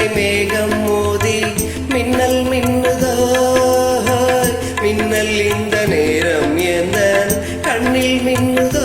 என்னை மேகம் மோதி மின்னல் மின்னுதாய். மின்னல் இந்த நேரம் எந்த கண்ணில் மின்னுதோ.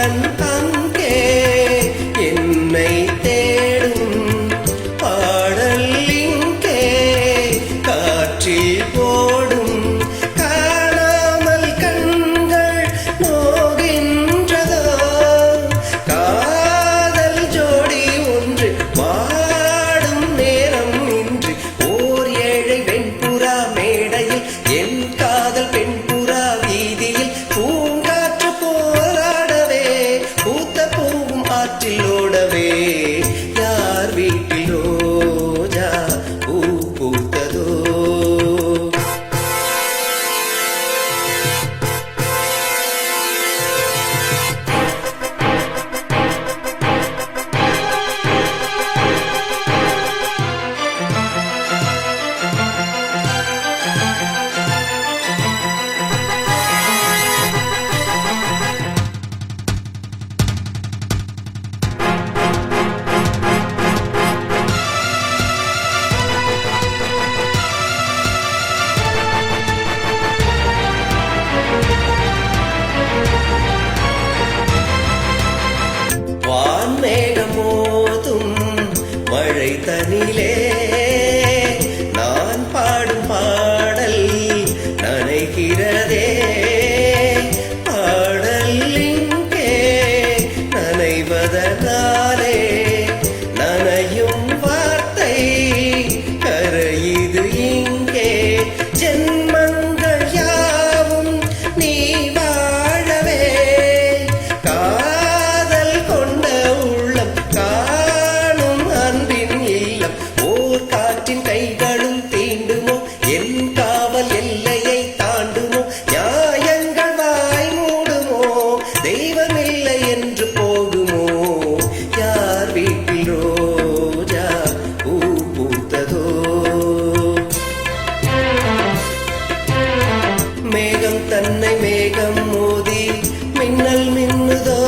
กัน நனையும் வார்த்தை. கரையுது இங்கே. ஜென்மங்கள் யாவும் நீ வாழவே. காதல் கொண்ட உள்ளம் காணும் அன்பின் இல்லம். ஓர் காற்றின் கைகளும் தீண்டுமோ? என் காவல் எல்லையை தாண்டுமோ? நியாயங்கள் வாய் மூடுமோ? தெய்வமில்லை என்று போகுமோ? தன்னை மேகம் மோதி மின்னல் மின்னுதோ?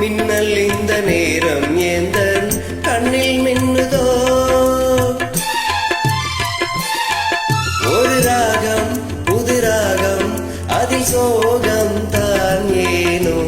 மின்னல் இந்த நேரம் ஏந்தன் கண்ணில் மின்னுதோ? ஒரு ராகம் புது ராகம் அதில் சோகம் தான் ஏனோ?